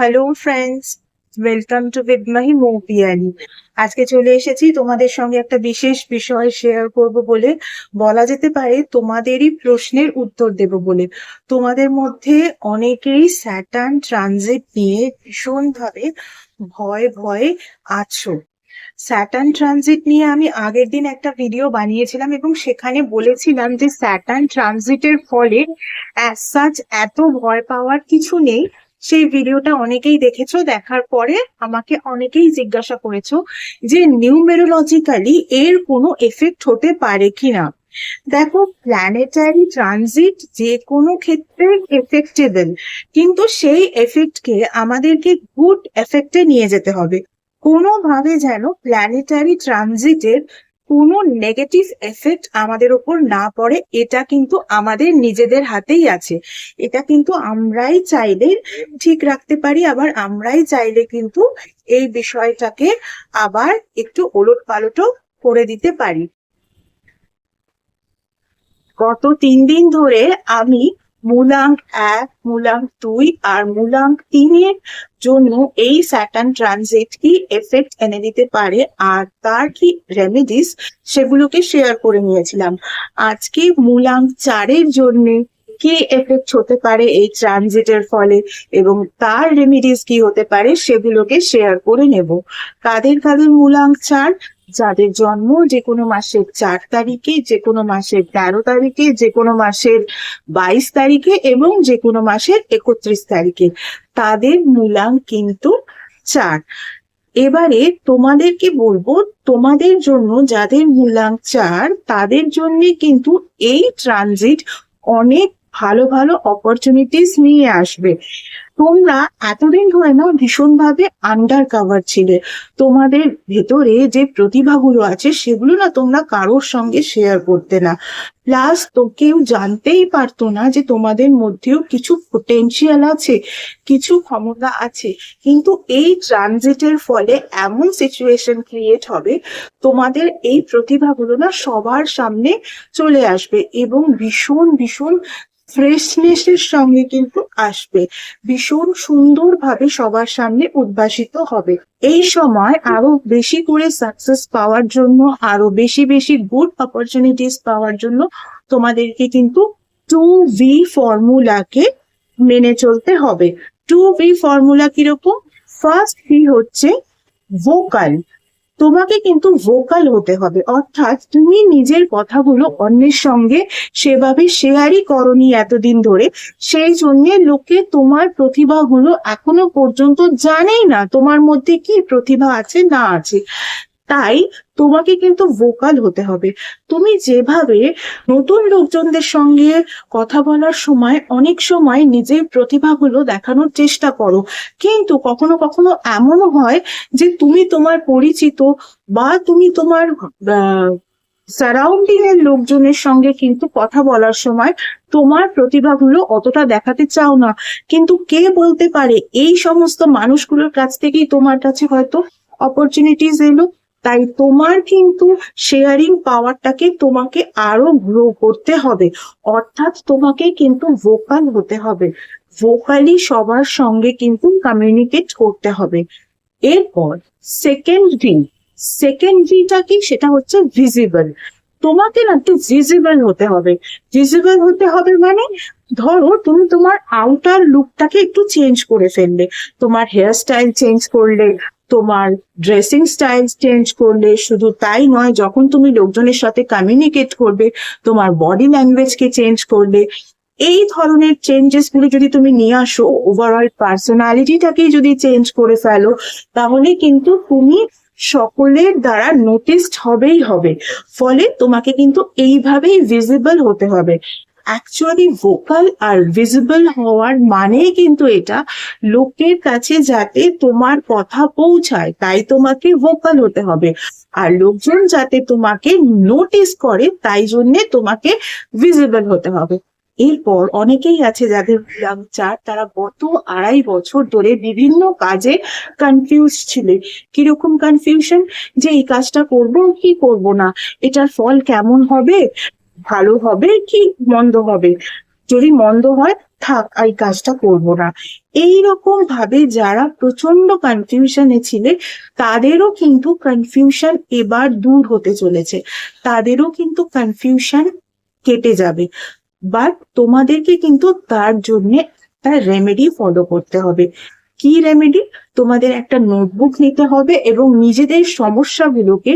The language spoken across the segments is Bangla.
Hello friends welcome to Bidmahi Moupiyali আজকে চলে এসেছি তোমাদের সঙ্গে একটা বিশেষ বিষয় শেয়ার করব বলে। বলা যেতে পারে তোমাদেরই প্রশ্নের উত্তর দেব বলে। তোমাদের মধ্যে অনেকেই স্যাটার্ন ট্রানজিট নিয়ে ভীষণভাবে ভয়, ভয়ে আছো। স্যাটার্ন ট্রানজিট নিয়ে আমি আগের দিন একটা ভিডিও বানিয়েছিলাম এবং সেখানে বলেছিলাম যে স্যাটার্ন ট্রানজিটের ফলে অ্যাজ সাচ এত ভয় পাওয়ার কিছু নেই। সেই ভিডিওটা অনেকেই দেখেছ, দেখার পরে আমাকে অনেকেই জিজ্ঞাসা করেছ যে নিউমেরোলজিক্যালি এর কোনো এফেক্ট হতে পারে কিনা। দেখো প্ল্যানেটারি ট্রানজিট যে কোনো ক্ষেত্রে এফেক্টেবল কিন্তু সেই এফেক্টকে আমাদেরকে গুড এফেক্টে নিয়ে যেতে হবে। কোনোভাবে যেন প্ল্যানেটারি ট্রানজিটের কোনো নেগেটিভ এফেক্ট আমাদের ওপর না পড়ে, এটা কিন্তু আমাদের নিজেদের হাতেই আছে। এটা কিন্তু আমরাই চাইলে ঠিক রাখতে পারি, আবার আমরাই চাইলে কিন্তু এই বিষয়টাকে আবার একটু ওলট পালটও করে দিতে পারি। গত তিন দিন ধরে আমি মূলাঙ্ক এক মূলাঙ্ক দুই আর মূলাঙ্ক তিনের জন্য এই স্যাটার্ন ট্রানজিট কি এফেক্ট এনে দিতে পারে আর তার কি রেমেডিস সেগুলোকে শেয়ার করে নিয়েছিলাম। আজকে মূলাঙ্ক চারের জন্য কি এফেক্ট হতে পারে এই ট্রানজিটের ফলে এবং তার রেমিডিস কি হতে পারে সেগুলোকে শেয়ার করে নেব। কাদের কাদের মূলাঙ্ক চার? যাদের জন্ম যে কোনো মাসের চার তারিখে যে কোনো মাসের তেরো তারিখে যে কোনো মাসের বাইশ তারিখে এবং যে কোনো মাসের একত্রিশ তারিখে। তাদের মূলাঙ্ক কিন্তু চার। এবারে তোমাদেরকে বলব, তোমাদের জন্য যাদের মূলাঙ্ক চার, তাদের জন্য কিন্তু এই ট্রানজিট অনেক ভালো ভালো অপরচুনিটিস নিয়ে আসবে। তোমরা এতদিন ধরে না ভীষণভাবে আন্ডার কাভার ছিলে। তোমাদের ভেতরে যে প্রতিভাগুলো আছে, সেগুলো না তোমরা কারোর সঙ্গে শেয়ার করতে না। প্লাস তো কেউ জানতেই পারতো না যে তোমাদের মধ্যেও কিছু পোটেনশিয়াল আছে, কিছু ক্ষমতা আছে। কিন্তু এই ট্রানজিটের ফলে এমন সিচুয়েশন ক্রিয়েট হবে, তোমাদের এই প্রতিভাগুলো না সবার সামনে চলে আসবে এবং ভীষণ ভীষণ ফ্রেশনেসের সঙ্গে কিন্তু আসবে। ভীষণ সুন্দরভাবে সবার সামনে উদ্ভাসিত হবে। এই সময় আরও বেশি করে সাকসেস পাওয়ার জন্য, আরও বেশি বেশি গুড অপরচুনিটিস পাওয়ার জন্য তোমাদেরকে কিন্তু টু ভি ফর্মুলাকে মেনে চলতে হবে। টু ভি ফর্মুলা কীরকম? ফার্স্ট ভি হচ্ছে ভোকাল তোমাকে কিন্তু ভোকাল হতে হবে। অর্থাৎ তুমি নিজের কথাগুলো অন্যের সঙ্গে সেভাবে শেয়ারই করনি এতদিন ধরে। সেই জন্য লোকে তোমার প্রতিভাগুলো এখনও পর্যন্ত জানেই না। তোমার মধ্যে কি প্রতিভা আছে না আছে। তাই তোমাকে কিন্তু ভোকাল হতে হবে। তুমি যেভাবে নতুন লোকজনদের সঙ্গে কথা বলার সময়, অনেক সময় নিজের প্রতিভাগুলো দেখানোর চেষ্টা করো। কিন্তু কখনো কখনো এমনও হয় যে তুমি তোমার পরিচিত বা তুমি তোমার সারাউন্ডিং এর লোকজনের সঙ্গে কিন্তু কথা বলার সময় তোমার প্রতিভাগুলো অতটা দেখাতে চাও না। কিন্তু কে বলতে পারে, এই সমস্ত মানুষগুলোর কাছ থেকেই তোমার কাছে হয়তো অপরচুনিটিস এলো। তাই তোমার কিন্তু শেয়ারিং পাওয়ারটাকে তোমাকে আরও গ্রো করতে হবে। অর্থাৎ তোমাকে কিন্তু ভোকাল হতে হবে। ভোকালি সবার সঙ্গে কিন্তু কমিউনিকেট করতে হবে। এরপর সেকেন্ড ভি সেকেন্ড ভিটা কি সেটা হচ্ছে ভিজিবল তোমাকে না একটু ভিজিবল হতে হবে। ভিজিবল হতে হবে মানে ধরো তুমি তোমার আউটার লুকটাকে একটু চেঞ্জ করে ফেললে। তোমার হেয়ার স্টাইল চেঞ্জ করলে তোমার ড্রেসিং স্টাইল চেঞ্জ করলে শুধু তাই নয়, যখন তুমি লোকজনের সাথে কমিউনিকেট করবে, তোমার বডি ল্যাঙ্গুয়েজকে চেঞ্জ করলে, এই ধরনের চেঞ্জেসগুলো যদি তুমি নিয়ে আসো ওভারঅল পার্সোনালিটিটাকে যদি চেঞ্জ করে ফেলো, তাহলে কিন্তু তুমি সকলের দ্বারা নোটিসড হবেই হবে। ফলে তোমাকে কিন্তু এইভাবেই ভিজিবল হতে হবে। অ্যাকচুয়ালি ভোকাল আর ভিজিবল হওয়ার মানেই কিন্তু এটা। লোকের কাছে যাতে তোমার কথা পৌঁছায়, তাই তোমাকে ভোকাল হতে হবে। আর লোকজন যাতে তোমাকে নোটিস করে, তাই জন্যে তোমাকে ভিজিবল হতে হবে। এরপর অনেকেই আছে যাদের চার তারা গত আড়াই বছর ধরে বিভিন্ন কাজে কনফিউজ ছিলে। কীরকম কনফিউশন যে এই কাজটা করব কি করব না? এটার ফল কেমন হবে? ভালো হবে কি মন্দ হবে? যদি মন্দ হয়, থাক এই কাজটা করব না। এই রকম ভাবে যারা প্রচণ্ড কনফিউশনে ছিলে, তাদেরও কিন্তু কনফিউশন এবার দূর হতে চলেছে। তাদেরও কিন্তু কনফিউশন কেটে যাবে। বাট তোমাদেরকে কিন্তু তার জন্য একটা রেমেডি ফলো করতে হবে। কি রেমেডি তোমাদের একটা নোটবুক নিতে হবে এবং নিজেদের সমস্যাগুলোকে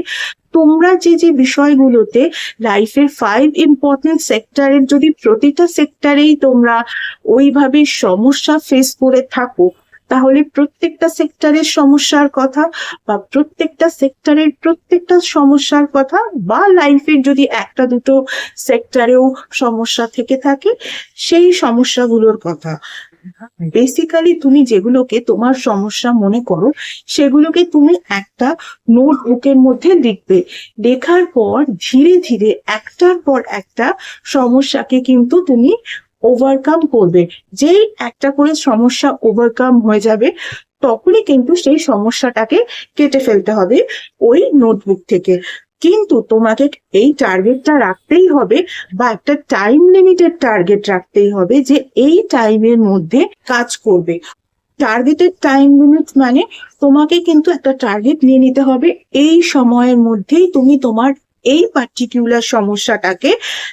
তোমরা যে যে বিষয়গুলোতে লাইফের ফাইভ ইম্পর্টেন্ট সেক্টরের যদি প্রতিটা সেক্টরেই তোমরা ওইভাবে সমস্যা ফেস করে থাকো, তাহলে প্রত্যেকটা সেক্টরের সমস্যার কথা বা প্রত্যেকটা সেক্টরের প্রত্যেকটা সমস্যার কথা বা লাইফের যদি একটা দুটো সেক্টরেও সমস্যা থেকে থাকে, সেই সমস্যাগুলোর কথা বেসিক্যালি তুমি যেগুলোকে তোমার সমস্যা মনে করো, সেগুলোকে তুমি একটা নোটবুকের মধ্যে লিখবে। লেখার পর ধীরে ধীরে একটার পর একটা সমস্যাকে কিন্তু তুমি ওভারকাম করবে। যেই একটা করে সমস্যা ওভারকাম হয়ে যাবে, তখনই কিন্তু সেই সমস্যাটাকে কেটে ফেলতে হবে ওই নোটবুক থেকে। কিন্তু তোমাকে এই টার্গেটটা রাখতেই হবে বা একটা টাইম লিমিটেড টার্গেট রাখতেই হবে যে এই টাইমের মধ্যে কাজ করবে। টার্গেটের টাইম লিমিট মানে তোমাকে কিন্তু একটা টার্গেট নিয়ে নিতে হবে। এই সময়ের মধ্যেই তুমি তোমার এই পার্টিকুলার সমস্যাটাকে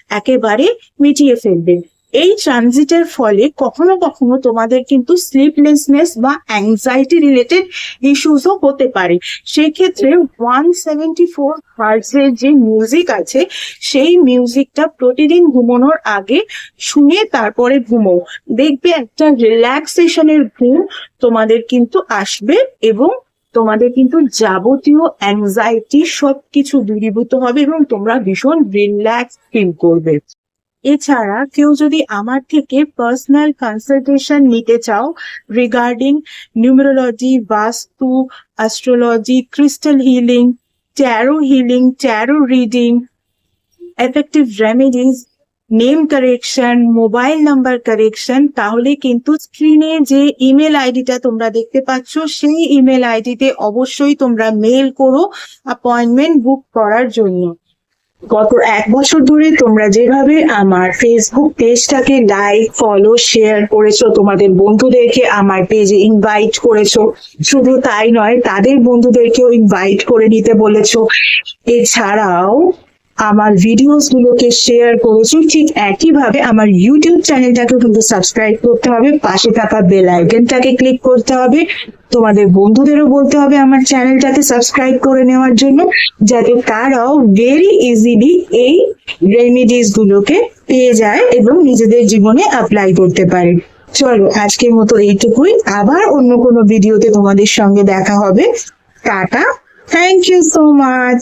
একেবারে মিটিয়ে ফেলবে। এই ট্রানজিটের ফলে কখনো কখনো তোমাদের কিন্তু স্লিপলেসনেস বা অ্যাংজাইটি রিলেটেড ইস্যুসও হতে পারে। সেই ক্ষেত্রে ওয়ান সেভেন্টি ফোর যে মিউজিক আছে, সেই মিউজিকটা প্রতিদিন ঘুমানোর আগে শুনে তারপরে ঘুমো দেখবে একটা রিল্যাক্সেশনের ঘুম তোমাদের কিন্তু আসবে এবং তোমাদের কিন্তু যাবতীয় অ্যাংজাইটি সবকিছু দূরীভূত হবে এবং তোমরা ভীষণ রিল্যাক্স ফিল করবে। এছাড়া কেউ যদি আমার থেকে পার্সোনাল কনসালটেশন নিতে চাও regarding numerology vastu astrology crystal healing tarot healing tarot reading effective remedies name correction mobile number correction তাহলে কিন্তু স্ক্রিনে যে ইমেল আইডিটা তোমরা দেখতে পাচ্ছ, সেই ইমেল আইডিতে অবশ্যই তোমরা মেল করো অ্যাপয়েন্টমেন্ট বুক করার জন্য। গত এক বছর ধরে তোমরা যেভাবে আমার ফেসবুক পেজটাকে লাইক ফলো শেয়ার করেছ, তোমাদের বন্ধুদেরকে আমার পেজে ইনভাইট করেছ, শুধু তাই নয়, তাদের বন্ধুদেরকেও ইনভাইট করে নিতে বলেছ। এছাড়াও আমার ভিডিওস গুলোকে শেয়ার করেছ, ঠিক একইভাবে আমার ইউটিউব চ্যানেলটাকে কিন্তু সাবস্ক্রাইব করতে হবে, পাশে থাকা বেল আইকনটাকে ক্লিক করতে হবে। তোমাদের বন্ধুদেরও বলতে হবে আমার চ্যানেলটাকে সাবস্ক্রাইব করে নেওয়ার জন্য, যাতে তারাও ভেরি ইজিলি এই রেমিডিস গুলোকে পেয়ে যায় এবং নিজেদের জীবনে অ্যাপ্লাই করতে পারে। চলো, আজকের মতো এইটুকুই। আবার অন্য কোনো ভিডিওতে তোমাদের সঙ্গে দেখা হবে। Tata. Thank you so much